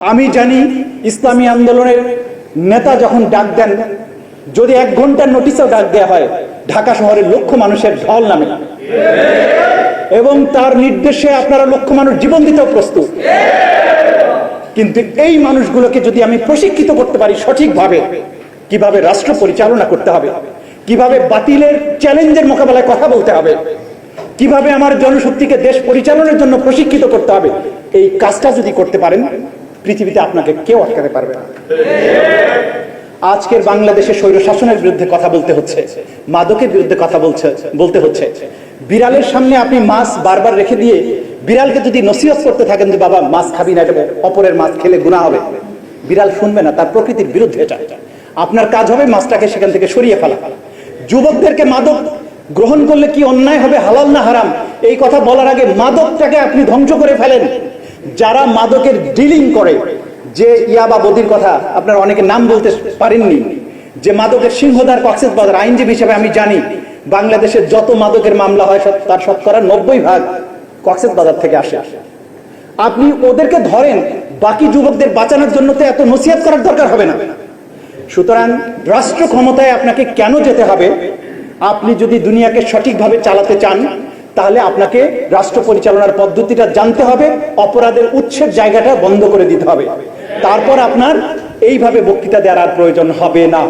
আমি জানি ইসলামী আন্দোলনের নেতা যখন ডাক দেন, যদি এক ঘণ্টার নোটিশেও ডাক দেওয়া হয়, ঢাকা শহরের লক্ষ মানুষের ঢল নামে। এবং তার নির্দেশে আপনারা লক্ষ মানুষ জীবন দিতেও প্রস্তুত। কিন্তু এই মানুষগুলোকে যদি আমি প্রশিক্ষিত করতে পারি সঠিকভাবে, কীভাবে রাষ্ট্র পরিচালনা করতে হবে, কীভাবে বাতিলের চ্যালেঞ্জের মোকাবেলায় কথা বলতে হবে, কীভাবে আমার জনশক্তিকে দেশ পরিচালনার জন্য প্রশিক্ষিত করতে হবে, এই কাজটা যদি করতে পারেন পৃথিবীতে আপনাকে কেউ আটকাতে পারবে না। আজকের বাংলাদেশে স্বৈর শাসনের বিরুদ্ধে কথা বলতে হচ্ছে, মাদকের বিরুদ্ধে কথা বলছে, বলতে হচ্ছে। বিড়ালের সামনে আপনি মাছ বারবার রেখে দিয়ে বিড়ালকে যদি নসিহত করতে থাকেন যে বাবা মাছ খাবি না এটা অপরের মাছ খেলে গুণা হবে। বিড়াল শুনবে না, তার প্রকৃতির বিরুদ্ধে এটা। আপনার কাজ হবে মাছটাকে সেখান থেকে সরিয়ে ফেলা। যুবকদেরকে মাদক গ্রহণ করলে কি অন্যায় হবে, হালাল না হারাম? এই কথা বলার আগে মাদকটাকে আপনি ধ্বংস করে ফেলেন। যারা মাদকের ডিলিং করে, যে ইয়াবা বদির কথা আপনারা অনেকে নাম বলতে পারেননি, যে মাদকের সিংহদার কক্সেস বাজার আইনজীবী হিসেবে আমি জানি, বাংলাদেশের যত মাদকের মামলা হয় তার শতকরা নব্বই ভাগ কক্সেস বাজার থেকে আসে। আপনি ওদেরকে ধরেন, বাকি যুবকদের বাঁচানোর জন্য তো এত নসিহত করার দরকার হবে না। সুতরাং রাষ্ট্র ক্ষমতায় আপনাকে কেন যেতে হবে? আপনি যদি দুনিয়াকে সঠিকভাবে চালাতে চান তাহলে আপনাকে রাষ্ট্র পরিচালনার পদ্ধতিটা জানতে হবে, অপরাধের উৎসের জায়গাটা বন্ধ করে দিতে হবে। তারপর আপনার এইভাবে বক্তৃতা দেওয়ার প্রয়োজন হবে না।